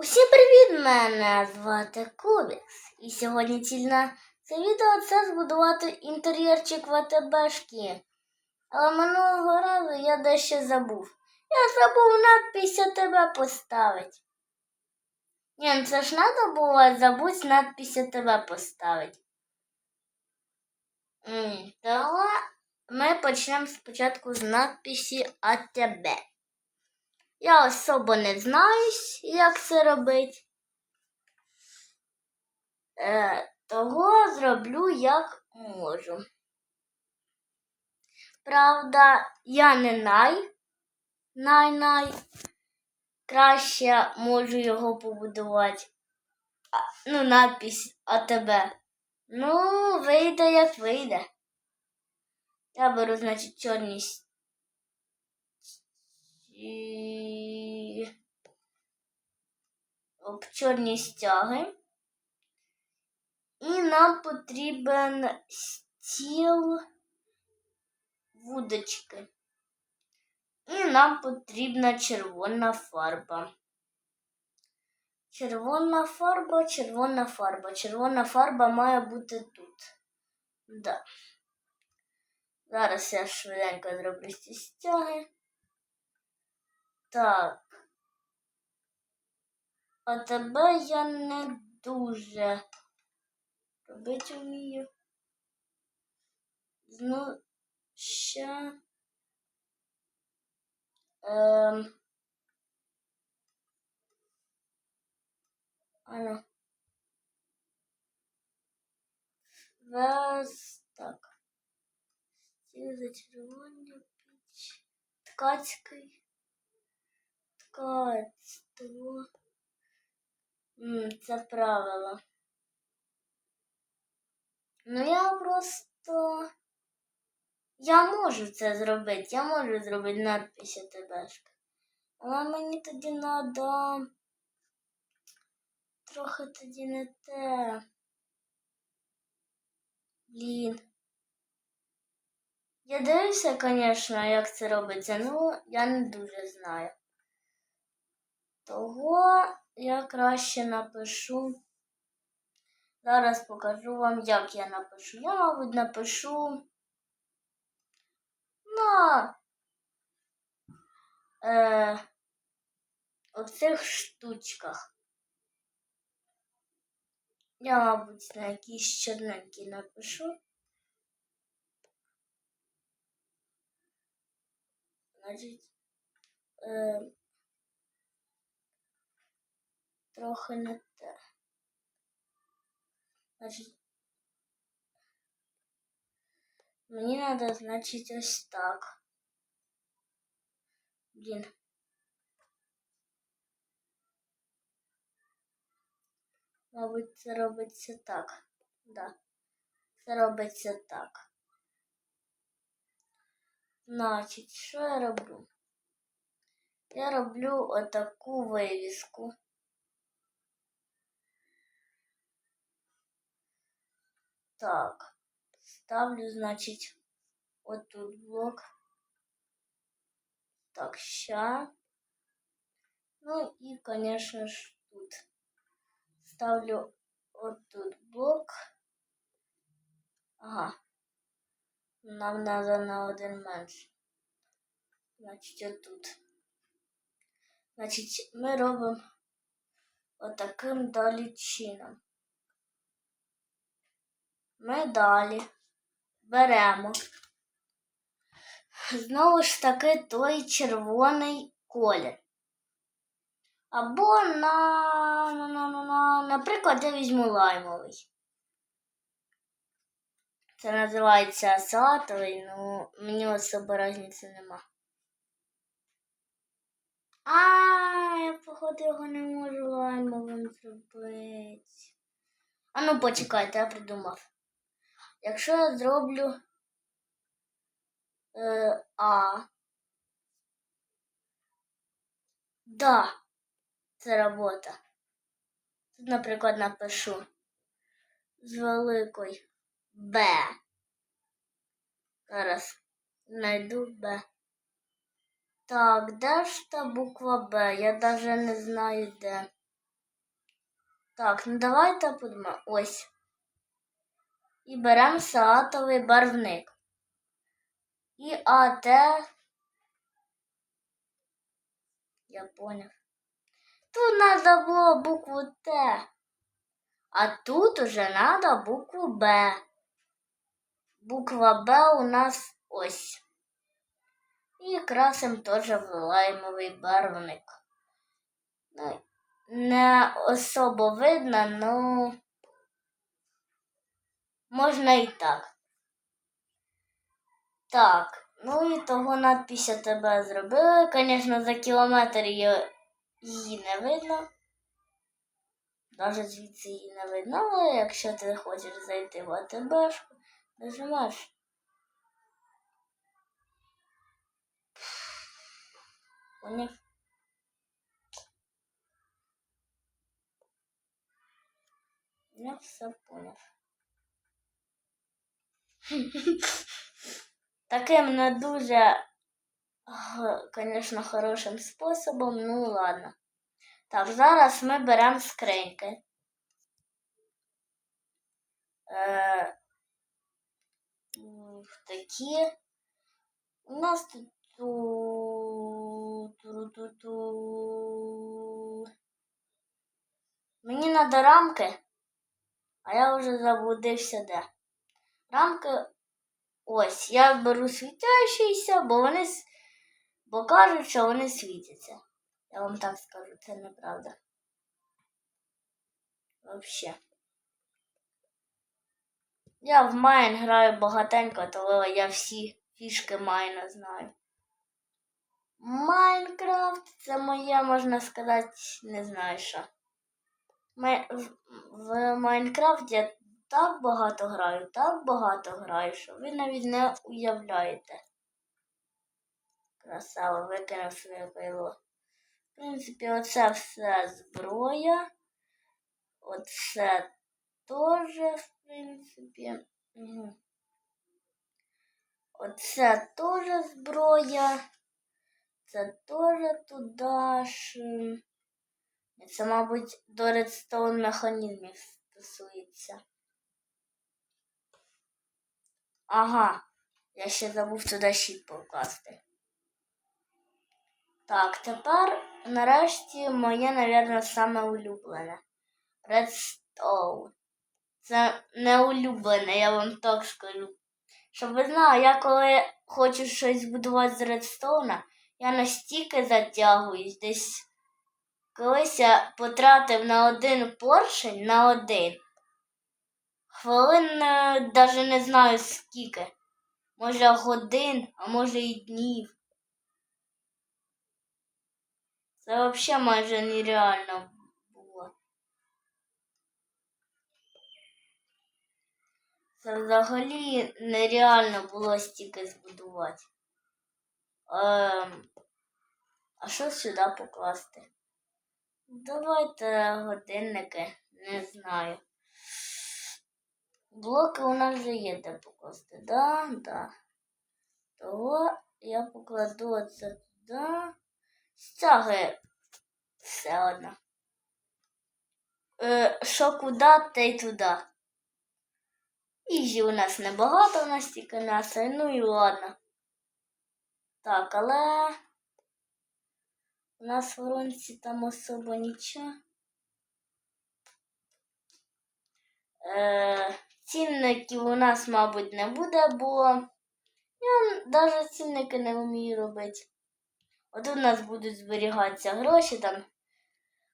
Усім привіт! Мене звати Кубікс. І сьогодні ціль на це відео це збудувати інтер'єрчик в АТБшки. Але минулого разу я дещо забув. Я забув надпись АТБ поставити. Ні, ну це ж треба було забудь надпись АТБ поставити. М, ми почнемо спочатку з надписі АТБ. Я особо не знаю, як це робити. Е, того зроблю як можу. Правда, я не най, най-най. Краще можу його побудувати. Ну, надпись АТБ. Ну, вийде як вийде. Я беру, значить, чорні с- і- чорні стяги. І нам потрібен стіл вудочки. І нам потрібна червона фарба. Червона фарба, червона фарба. Червона фарба має бути тут. Да. Зараз я швиденько зроблю ці стяги. Так. А тебе я не дуже робити вмію. Ну, ще. Ем. Ану. Вес. Так. Стіл зачарування піч. Ткацький. М, Це правило. Ну я просто. Я можу це зробити. Я можу зробити надпись АТБшка. Але мені тоді треба. Трохи тоді не те. Блін. Я дивився, звісно, як це робиться, ну я не дуже знаю. Того я краще напишу. Зараз покажу вам, як я напишу. Я, мабуть, напишу на е, оцих штучках. Я, мабуть, на якісь чорненькі напишу. Значить, е, трохи не те. Значить, мені треба, значить, ось так. Блін. Мабуть, це робиться так. Да. Це робиться так. Значить, що я роблю? Я роблю отаку вивіску. Так, ставлю, значить, отут блок. Так, ща. Ну і, конечно ж, тут. Ставлю отут блок. Ага. Нам надо на один менше. Значить, отут. Значить, ми робимо отаким далі чином. Ми далі беремо знову ж таки той червоний колір. Або на, на, на, на, на наприклад, я візьму лаймовий. Це називається салатовий, ну мені особо різниці нема. А, я походу його не можу лаймовим зробити. А ну почекайте, я придумав. Якщо я зроблю е, А. Да, це робота. Тут, наприклад, напишу з великою Б. Зараз знайду Б. Так, де ж та буква Б? Я навіть не знаю де. Так, ну давайте подумаємо. Ось. І беремо салатовий барвник. І АТ. Я поняв. Тут треба було букву Т. А тут уже треба букву Б. Буква Б у нас ось. І красим теж в лаймовий барвник. Ну, не особо видно, ну можна і так. Так, ну і того надпися тебе зробили. Звісно, за кілометр її, не видно. Навіть звідси її не видно, але якщо ти хочеш зайти в АТБшку, нажимаєш. Поняв? Я все поняв. Таким не дуже, звісно, хорошим способом, ну ладно. Так, зараз ми беремо скриньки. Е, такі. У нас тут. Мені треба рамки, а я вже заблудився де. Рамки ось. Я беру світящіся, бо вони бо кажуть, що вони світяться. Я вам так скажу, це неправда. Вообще. Я в Майн граю багатенько, то я всі фішки Майна знаю. Майнкрафт це моє, можна сказати, не знаю що. В- В Майнкрафт я так багато граю, так багато граю, що ви навіть не уявляєте. Красава, викинув своє пайло. В принципі, оце все зброя. Оце теж, в принципі. Оце теж зброя. Це теж туди ж. Це, мабуть, до редстоун механізмів стосується. Ага, я ще забув туди щит покласти. Так, тепер нарешті моє, напевно, саме улюблене. Redstone. Це не улюблене, я вам так скажу. Щоб ви знали, я коли хочу щось збудувати з редстоуна, я настільки затягуюсь десь. Колись я потратив на один поршень на один. Хвилин навіть не знаю скільки. Може годин, а може і днів. Це взагалі майже нереально було. Це взагалі нереально було стільки збудувати. Ем, а що сюди покласти? Давайте годинники, не знаю. Блоки у нас вже є де покласти. Да, да. Того я покладу оце туди. Стяги все одно. Е, що куди, те й туди. Їжі у нас небагато, у нас тільки м'ясо, ну і ладно. Так, але у нас в воронці там особо нічого. Е, цінників у нас, мабуть, не буде, бо я навіть цінники не вмію робити. От у нас будуть зберігатися гроші там.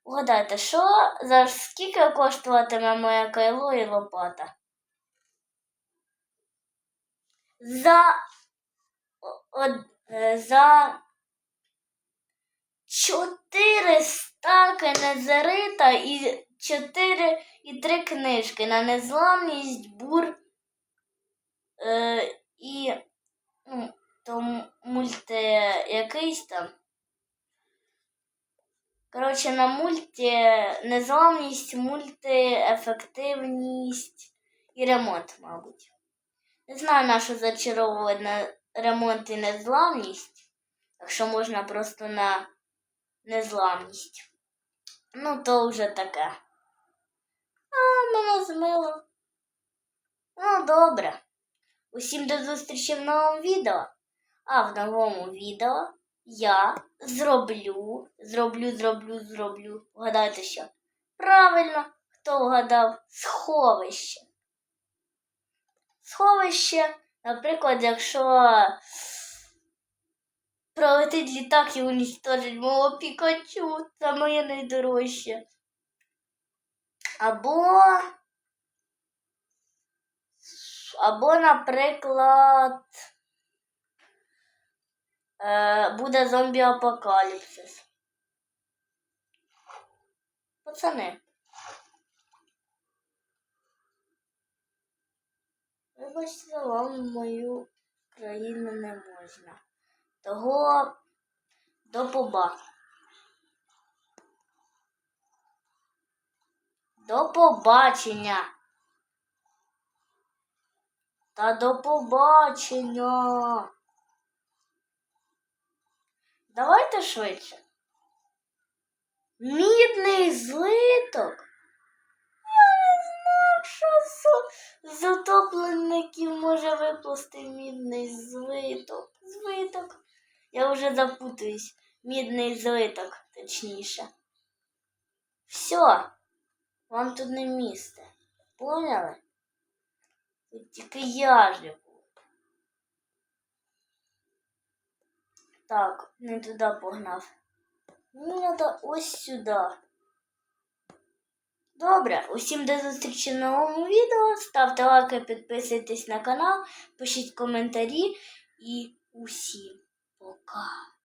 Угадайте, що за скільки коштуватиме моє кайло і лопата? За, од- е, за 4 стаки незарита і 4 і 3 книжки на незламність, бур е, і ну, то мульти якийсь там. Коротше, на мульті незламність, мультиефективність і ремонт, мабуть. Не знаю, на що зачаровувати на ремонт і незламність, якщо можна просто на незламність. Ну, то вже таке. Мене змило. Ну, добре. Усім до зустрічі в новому відео. А в новому відео я зроблю, зроблю, зроблю, зроблю. Вгадайте що? Правильно, хто вгадав сховище. Сховище, наприклад, якщо пролетить літак і унічтожить мого Пікачу, це моє найдорожче. Або. Або, наприклад, е, буде зомбі-апокаліпсис. Пацани. Вибачте, вам мою країну не можна. Того до поба. До побачення. Та до побачення. Давайте швидше. Мідний злиток. Я не знав, що з, з утопленників може випласти мідний злиток. Злиток. Я вже запутуюсь. Мідний злиток, точніше. Все, вам тут не місце. Поняли? Тут тільки я живу. Так, не туди погнав. Мені треба ось сюди. Добре, усім до зустрічі в новому відео. Ставте лайки, підписуйтесь на канал, пишіть коментарі і усім пока.